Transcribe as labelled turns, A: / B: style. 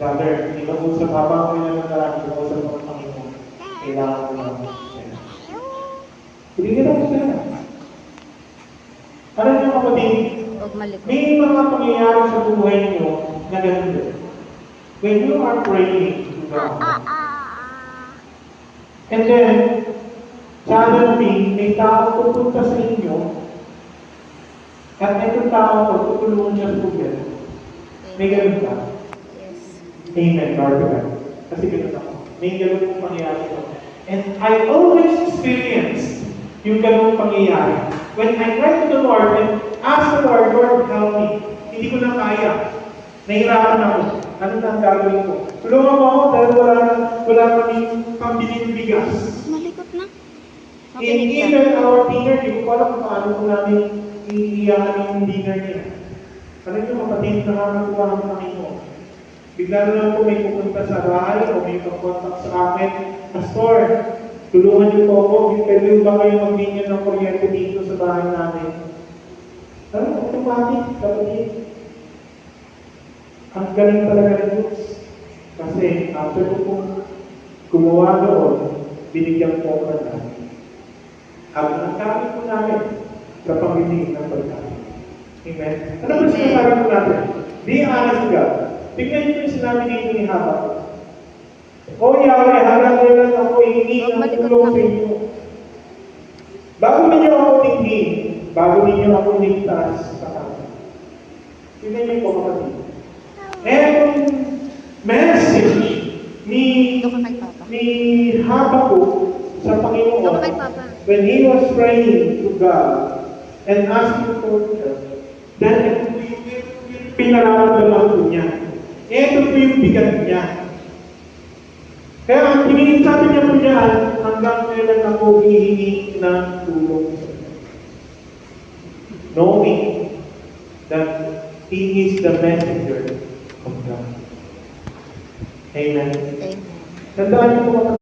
A: Brother, inausap habang ko na naman inausap ko ng Panginoon. Kailangan ko na siya. Binigyan ako siya. Alam niyo kapatid, may mga pangyayari sa buhay niyo na ganito. When you are praying to God, and then, suddenly, may tao pupunta sa inyo, at itong tao tutulungan siya sa problema. May ganun ba? Amen, God. Kasi ganun ako. May ganun pong pangyayari ko. And I always experience yung ganun pangyayari. When I cry to the Lord and ask the Lord, Lord, help me. Hindi ko na kaya. Nahirapan ako. Ano na ang gagawin ko? Tulungan mo ako dahil wala wala kaming pambili ng bigas.
B: Malikot na.
A: In
B: Makinig ka.
A: even our dinner, di ko pa alam kung paano ko namin iiyakan yung dinner niya. Alam niyo kapatid, nakakatuwa ang Panginoon. Bigla na lang po may pupunta sa bahay o may kakontak sa akin, Pastor, tulungan niyo po ako, pwede ba kayo magbigyan ng kuryente dito sa bahay namin? Alam, automatic, kapatid. Ang galing talaga ng Diyos. Kasi after ko pong gumawa doon, binigyan po ako ng dami. Ang nagamit po namin sa pamili ng pagkain. Amen? Ano ba sinasabi po natin? Be honest with God. Tingnan niyo yung sinabi dito ni Haba. O Yahweh, harap mo lang ako hihingi ng tulong sa inyo. Bago ninyo ako tingin, bago ninyo ako ligtas sa kanya. Tingnan niyo po kapatid. Etong message ni ni Habakkuk sa Panginoon when he was praying to God and asking for help, then pinararamdaman po niya. Ito po yung bigat niya. Kaya ang tingin sabi niya po niya, hanggang kailan ako hihingi ng tulong. Knowing that he is the messenger of God. Amen.
B: Amen.
A: Tandaan niyo po